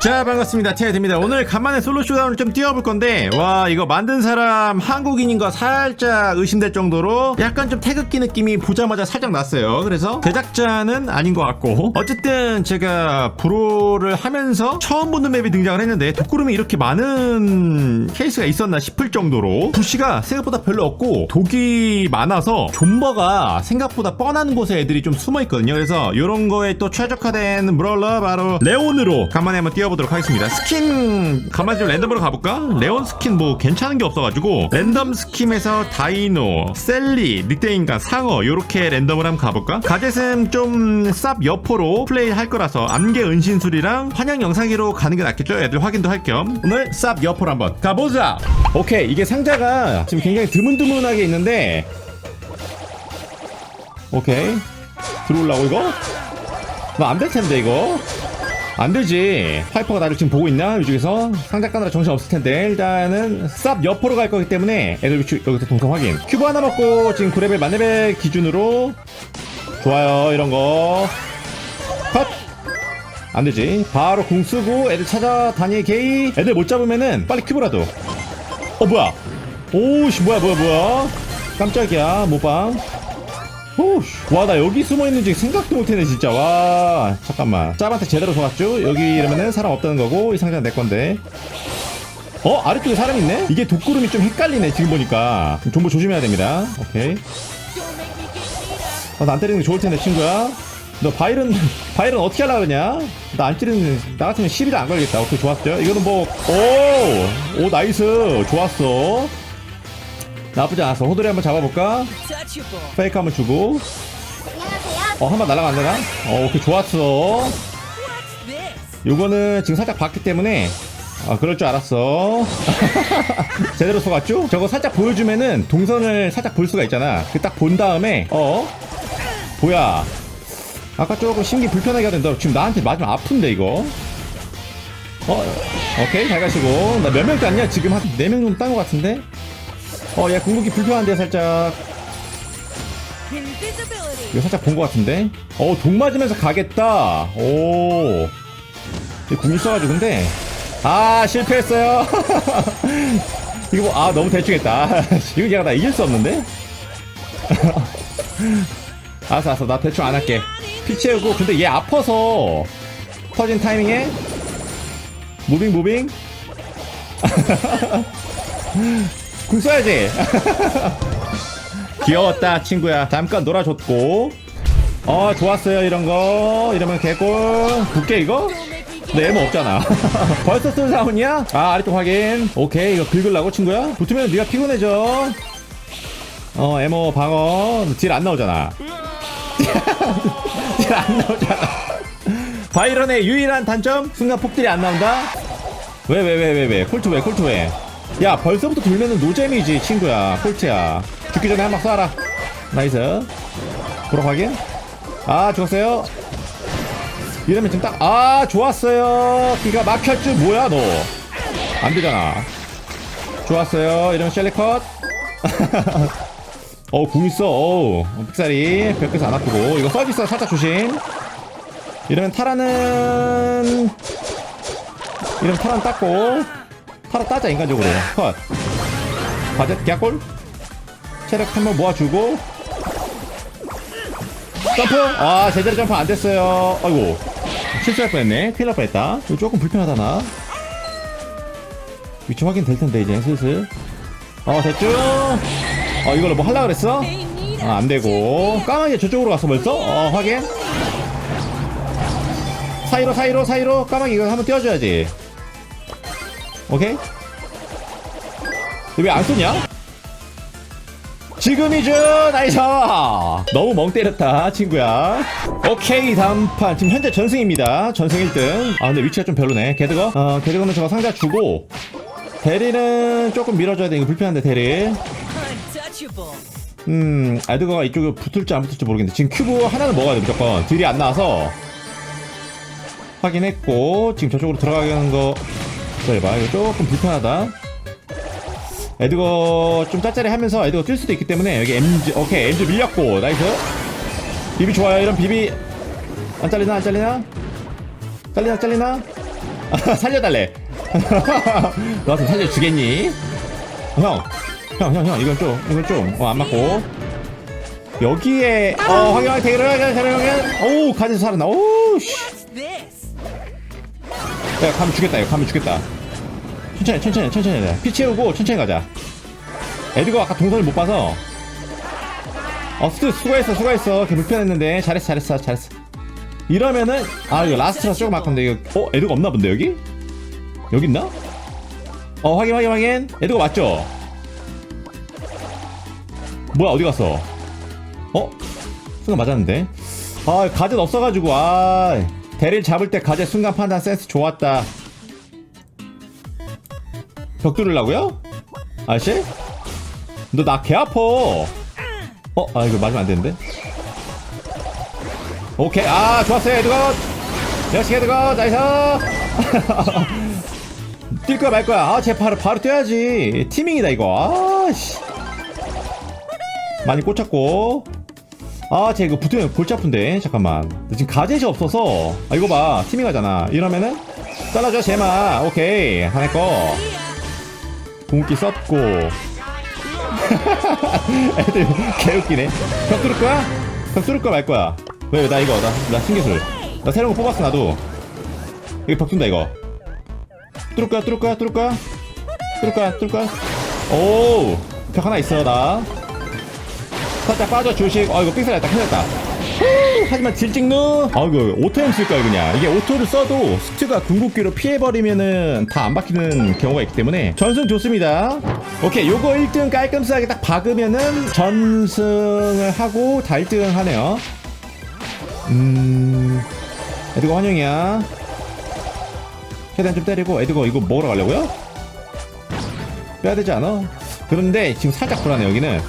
자 반갑습니다. 티아입니다. 오늘 간만에 솔로 쇼다운을 좀 뛰어볼 건데 와 이거 만든 사람 한국인인가 살짝 의심될 정도로 약간 좀 태극기 느낌이 보자마자 살짝 났어요. 그래서 제작자는 아닌 것 같고 어쨌든 제가 브로를 하면서 처음 보는 맵이 등장을 했는데 독구름이 이렇게 많은 케이스가 있었나 싶을 정도로 부시가 생각보다 별로 없고 독이 많아서 존버가 생각보다 뻔한 곳에 애들이 좀 숨어 있거든요. 그래서 이런 거에 또 최적화된 브롤러 바로 레온으로 간만에 한번 뛰어 보도록 하겠습니다 스킨 간만에 좀 랜덤으로 가볼까? 레온 스킨 뭐 괜찮은 게 없어가지고 랜덤 스킨에서 다이노, 셀리, 늑대인간, 상어 요렇게 랜덤으로 한번 가볼까? 가젯은 좀쌉 여포로 플레이 할 거라서 안개 은신술이랑 환영 영상기로 가는 게 낫겠죠? 애들 확인도 할 겸 오늘 쌉 여포로 한번 가보자 오케이 이게 상자가 지금 굉장히 드문드문하게 있는데 오케이 들어올라고 이거? 나 안 될 텐데 이거 안 되지. 파이퍼가 나를 지금 보고 있나? 이쪽에서 상자 까느라 정신 없을 텐데 일단은 쌉 옆으로 갈 거기 때문에 애들 위치 여기서 동선 확인. 큐브 하나 먹고 지금 9레벨 만레벨 기준으로 좋아요 이런 거 컷. 안 되지. 바로 궁 쓰고 애들 찾아다니 게이. 애들 못 잡으면은 빨리 큐브라도. 어 뭐야? 오씨 뭐야 뭐야 뭐야? 깜짝이야 모방. 와 나 여기 숨어 있는지 생각도 못했네 진짜. 와 잠깐만. 짭한테 제대로 속았죠? 여기 이러면은 사람 없다는 거고 이 상자는 내 건데. 어 아래쪽에 사람 있네? 이게 독구름이 좀 헷갈리네 지금 보니까. 정보 조심해야 됩니다. 오케이. 어, 나안 때리는 게 좋을 텐데 친구야. 너 바이런 바이런 어떻게 하려 그러냐? 나 안 찌르는 나 같으면 10일 안 걸리겠다. 오케이 좋았죠? 이거는 뭐 오 오 나이스! 좋았어 나쁘지 않았어 호돌이 한번 잡아볼까. 페이크 한번 주고 어 한 번 날아가 안 되나? 어 오케이 좋았어? 요거는 지금 살짝 봤기 때문에 아 그럴 줄 알았어 제대로 속았죠? 저거 살짝 보여주면은 동선을 살짝 볼 수가 있잖아 그 딱 본 다음에 어? 뭐야 아까 조금 심기 불편하게 하던데 지금 나한테 맞으면 아픈데 이거 어 오케이 잘 가시고 나 몇 명 땄냐 지금 한 4명 정도 딴 것 같은데 어얘 궁극기 불편한데 살짝. 이거 살짝 본 것 같은데? 어, 독 맞으면서 가겠다. 오. 궁 있어가지고, 근데. 아, 실패했어요. 이거 뭐, 아, 너무 대충 했다. 이거 얘가 나 이길 수 없는데? 알았어, 알았어. 나 대충 안 할게. 피 채우고, 근데 얘 아파서. 터진 타이밍에. 무빙, 무빙. 궁 써야지. 귀여웠다 친구야. 잠깐 놀아줬고. 어 좋았어요 이런 거. 이러면 개꿀. 붙게 이거? 내 에모 없잖아. 벌써 쓴 사운이야? 아 아래쪽 확인. 오케이 이거 긁으려고 친구야? 붙으면 네가 피곤해져. 어 에모 방어. 딜 안 나오잖아. 딜 안 나오잖아. 바이런의 유일한 단점? 순간 폭딜이 안 나온다? 왜 왜 왜 왜왜? 콜트 왜 콜트 왜 야 벌써부터 돌면은 노잼이지 친구야. 콜트야. 죽기 전에 한 방 쏴라. 나이스. 보러 확인 아 좋았어요? 이러면 지금 딱아 좋았어요. 기가 막혔지 뭐야 너. 안되잖아. 좋았어요. 이러면 셸리 컷. 어우 궁 있어. 어우 픽살이. 벽에서 안 아프고. 이거 서비스 살짝 조심. 이러면 타라는 이러면 타라는 땄고 타라 따자 인간적으로. 컷 과제 개골 체력 한 번 모아주고. 점프! 아 제대로 점프 안 됐어요. 아이고. 실수할 뻔했네. 큰일 날 뻔했다. 조금 불편하다 나? 위치 확인 될 텐데 이제 슬슬. 어 됐죠 어 이걸로 뭐 할라 그랬어? 아, 안 되고. 까마귀 저쪽으로 갔어 벌써? 어 확인. 사이로 사이로 사이로. 까마귀 이거 한번 띄워줘야지 오케이? 왜 안 쏘냐? 지금이죠 나이스! 너무 멍 때렸다 친구야. 오케이 다음 판. 지금 현재 전승입니다. 전승 1등. 아 근데 위치가 좀 별로네. 개드거? 어 개드거는 저거 상자 주고. 대리는 조금 밀어줘야 돼 이거 불편한데 대리. 음 알드거가 이쪽에 붙을지 안 붙을지 모르겠는데 지금 큐브 하나는 먹어야 돼 무조건. 딜이 안 나와서. 확인했고 지금 저쪽으로 들어가는 거 기다려봐 이거 조금 불편하다. 에드거 좀 짭짤해 하면서 에드거 뛸 수도 있기 때문에 여기 MG 오케이 MG 밀렸고 나이스. 비비 좋아요. 이런 비비. 안 잘리나 안 잘리나? 잘리나 잘리나? 살려달래. 너 같으면 살려주겠니? 형형 형 형 이건 좀 이건 좀어안 맞고. 여기에 어 확인 확인 대결 확인 확인 확인 오 가지 오씨. What's this? 야 가면 죽겠다 이거. 가면 죽겠다 천천히 천천히 천천히 해. 피 채우고 천천히 가자 에드가 아까 동선을 못 봐서 어 스트 수고했어 수고했어 걔 불편했는데 잘했어 잘했어 잘했어 이러면은 아 이거 라스트라 조금 아까운데 이거 어 에드가 없나 본데 여기? 여기 있나? 어 확인 확인 확인 에드가 맞죠? 뭐야 어디 갔어? 어? 순간 맞았는데 아 가젯 없어가지고 아 대리를 잡을 때 가젯 순간 판단 센스 좋았다 벽 뚫으려고요? 아저씨? 너 나 개 아파. 어? 아 이거 맞으면 안 되는데. 오케이. 아 좋았어요 에드거 역시 에드거 나이스. 뛸 거야 말 거야. 아쟤 바로 바로 뛰어야지. 티밍이다 이거. 아씨. 많이 꽂혔고. 아쟤 이거 붙으면 골치 아픈데. 잠깐만. 나 지금 가젯이 없어서. 아 이거 봐. 티밍 하잖아. 이러면은 잘라줘 제마. 오케이. 하나 거 공기 썼고. 애들 개웃기네. 벽 뚫을 거야? 벽 뚫을 거야 말 거야? 왜 나 이거 나, 나 신기술. 나 새로운 거 뽑았어 나도. 이거 벽 뚫는다 이거. 뚫을 거야 뚫을 거야 뚫을 거야? 뚫을 거야 뚫을 거야? 오벽 하나 있어 나. 살짝 빠져 조식 어 이거 삑살 났다. 큰일 났다. 후, 하지만 딜 찍누 아 이거 오토형 쓸 거야 그냥? 이게 오토를 써도 스트가 궁극기로 피해버리면은 다 안 박히는 경우가 있기 때문에. 전승 좋습니다. 오케이 요거 1등 깔끔하게 딱 박으면은 전승을 하고 다 1등 하네요. 음 에드거 환영이야. 최대한 좀 때리고 에드거 이거 먹으러 가려고요? 빼야 되지 않아? 그런데 지금 살짝 불안해 여기는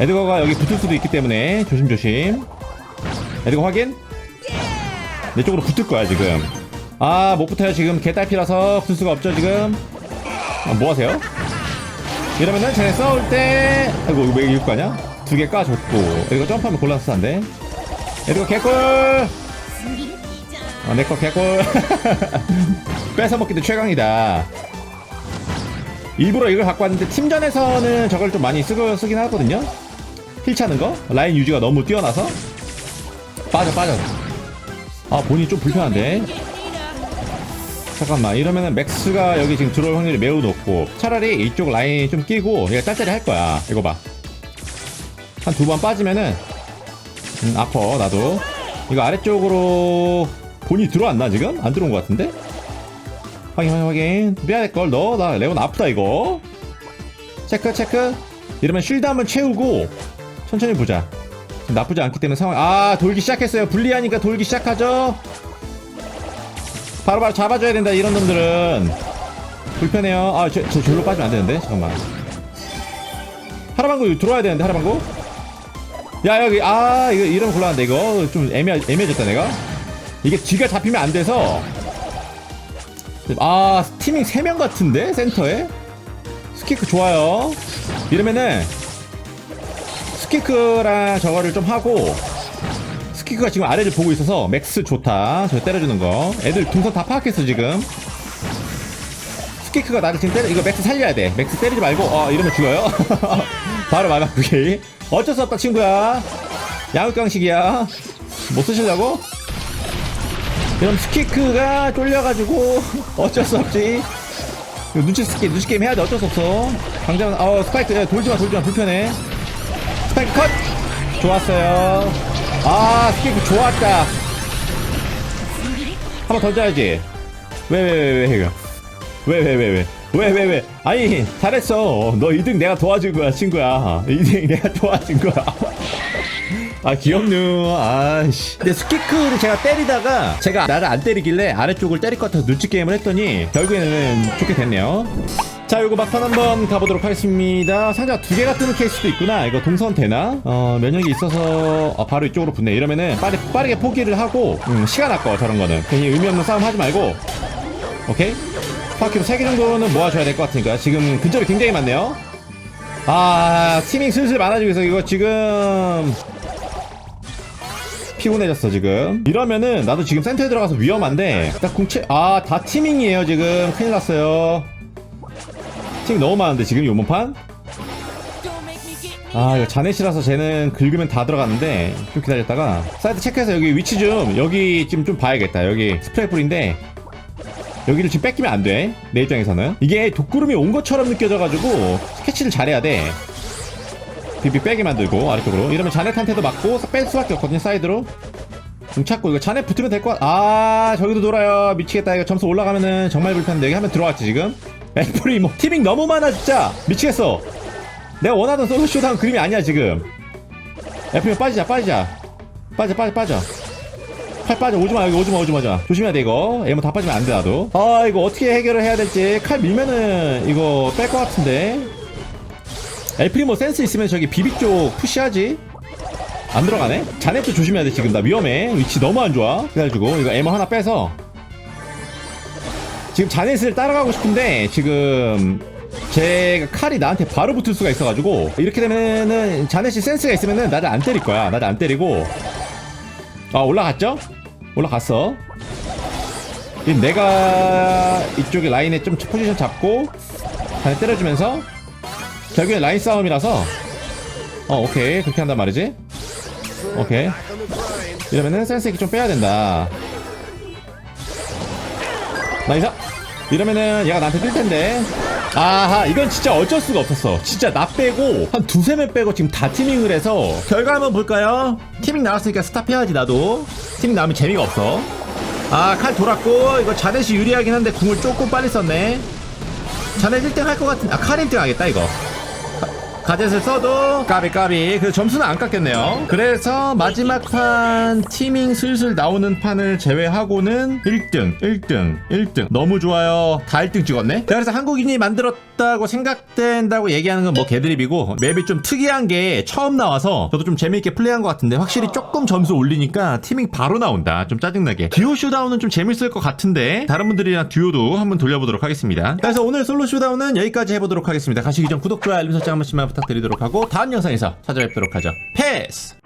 에드거가 여기 붙을 수도 있기 때문에 조심조심. 에드거 확인. 내 쪽으로 붙을 거야 지금. 아 못 붙어요 지금. 개딸피라서 붙을 수가 없죠 지금. 아, 뭐 하세요? 이러면은 쟤네 싸울 때 아이고 이거 왜 이럴 거 아냐? 두 개 까줬고. 에드거 점프하면 곤란해서 안돼 에드거 개꿀! 아, 내거 개꿀. 뺏어먹기도 최강이다. 일부러 이걸 갖고 왔는데 팀전에서는 저걸 좀 많이 쓰고 쓰긴 하거든요. 힐 차는 거 라인 유지가 너무 뛰어나서 빠져 빠져. 아 본인이 좀 불편한데. 잠깐만 이러면은 맥스가 여기 지금 들어올 확률이 매우 높고 차라리 이쪽 라인 좀 끼고 얘가 짤짤이 할 거야. 이거 봐. 한 두 번 빠지면은 음, 아퍼 나도 이거 아래쪽으로 본이 들어왔나 지금 안 들어온 것 같은데. 확인 확인 확인 빼야 될걸너 나 레온 아프다 이거 체크 체크 이러면 쉴드 한번 채우고 천천히 보자. 나쁘지 않기 때문에 상황 아 돌기 시작했어요. 불리하니까 돌기 시작하죠? 바로 바로 잡아줘야 된다 이런 놈들은. 불편해요. 아저 저 절로 빠지면 안 되는데? 잠깐만. 하라방구 들어와야 되는데 하라방구? 야 여기 아 이거 이러면 곤란한데 이거. 좀 애매 애매해졌다 내가. 이게 뒤가 잡히면 안 돼서. 아 스티밍 3명 같은데? 센터에? 스키크 좋아요. 이러면은 스키크랑 저거를 좀 하고 스키크가 지금 아래를 보고 있어서 맥스 좋다. 저 때려주는 거. 애들 동선 다 파악했어 지금. 스키크가 나를 지금 때려 이거 맥스 살려야 돼. 맥스 때리지 말고 어 이러면 죽어요? 바로 마감구기. 어쩔 수 없다 친구야. 양육강식이야. 못 쓰시려고? 그럼 스키크가 쫄려가지고 어쩔 수 없지. 눈치 스키 눈치 게임 해야 돼. 어쩔 수 없어. 당장 어 스파이크 야, 돌지마 돌지마. 불편해. 스파이크 컷. 좋았어요. 아 스키크 좋았다. 한번 던져야지. 왜 왜 왜 왜? 왜 왜 왜 왜? 왜 왜 왜? 아니 잘했어. 너 2등 내가 도와준 거야 친구야. 2등 내가 도와준 거야. 아 귀엽누 아씨. 근데 스키크를 제가 때리다가 제가 나를 안 때리길래 아래쪽을 때릴 것 같아서 눈치 게임을 했더니 결국에는 좋게 됐네요. 자 요거 막판 한번 가보도록 하겠습니다. 상자 두 개가 뜨는 케이스도 있구나. 이거 동선 되나? 어 면역이 있어서 어, 바로 이쪽으로 붙네. 이러면은 빠르, 빠르게 포기를 하고 음, 시간 아까워 저런 거는. 괜히 의미 없는 싸움 하지 말고. 오케이? 파키로 3개 정도는 모아줘야 될 것 같으니까. 지금 근접이 굉장히 많네요. 아 티밍 슬슬 많아지고 있어. 이거 지금 피곤해졌어 지금. 이러면은 나도 지금 센터에 들어가서 위험한데. 나 궁채 아다 티밍이에요 지금. 큰일 났어요. 티밍 너무 많은데 지금 me get 아 이거 자넷이라서 쟤는 긁으면 다 들어갔는데 좀 기다렸다가. 사이트 체크해서 여기 위치 좀 여기 지금 좀 봐야겠다. 여기 스프레이 풀인데. 여기를 지금 뺏기면 안 돼. 내 입장에서는. 이게 독구름이 온 것처럼 느껴져가지고 스케치를 잘해야 돼 비비 빼게 만들고 아래쪽으로. 이러면 자넷한테도 맞고 뺄 수밖에 없거든요 사이드로. 좀 찾고 이거 자넷 붙으면 될 것 같... 아 저기도 돌아요. 미치겠다. 이거 점수 올라가면은 정말 불편한데 여기 한번 들어왔지 지금? 애플이 뭐 티밍 너무 많아 진짜. 미치겠어. 내가 원하던 솔로 쇼다운 그림이 아니야 지금. 애플이 빠지자 빠지자. 빠져 빠져 빠져. 팔 빠져. 오지마 여기 오지마 오지마 오지마. 조심해야 돼 이거. 에모 다 빠지면 안돼 나도. 아 이거 어떻게 해결을 해야 될지. 칼 밀면은 이거 뺄 것 같은데 애플이 뭐 센스 있으면 저기 비비 쪽 푸시하지? 안 들어가네? 자넷도 조심해야 돼 지금. 나 위험해. 위치 너무 안 좋아. 기다려주고. 이거 에모 하나 빼서. 지금 자넷을 따라가고 싶은데 지금 제가 칼이 나한테 바로 붙을 수가 있어가지고. 이렇게 되면은 자넷이 센스가 있으면은 나를 안 때릴 거야. 나를 안 때리고. 아 올라갔죠? 올라갔어. 지금 내가 이쪽에 라인에 좀 포지션 잡고 자넷 때려주면서 결국엔 라인 싸움이라서. 어 오케이. 그렇게 한단 말이지. 오케이. 이러면은 센스 있게 좀 빼야 된다. 나이스. 이러면은 얘가 나한테 뜰 텐데. 아하 이건 진짜 어쩔 수가 없었어. 진짜 나 빼고 한 두세 명 빼고 지금 다 티밍을 해서. 결과 한번 볼까요? 티밍 나왔으니까 스탑해야지 나도. 티밍 나오면 재미가 없어. 아 칼 돌았고 이거 자넷이 유리하긴 한데 궁을 조금 빨리 썼네. 자넷 1등 할 것 같은 아 칼 1등 하겠다 이거 가젯을 써도 까비 까비. 그 점수는 안 깎였네요. 그래서 마지막 판 티밍 슬슬 나오는 판을 제외하고는 1등 1등 1등. 너무 좋아요. 다 1등 찍었네? 자, 그래서 한국인이 만들었다고 생각된다고 얘기하는 건 뭐 개드립이고 맵이 좀 특이한 게 처음 나와서 저도 좀 재밌게 플레이한 것 같은데 확실히 조금 점수 올리니까 티밍 바로 나온다. 좀 짜증나게. 듀오 쇼다운은 좀 재밌을 것 같은데 다른 분들이랑 듀오도 한번 돌려보도록 하겠습니다. 그래서 오늘 솔로 쇼다운은 여기까지 해보도록 하겠습니다. 가시기 전 구독 좋아요 알림 설정 한 번씩만 부탁드리도록 하고 다음 영상에서 찾아뵙도록 하죠. 패스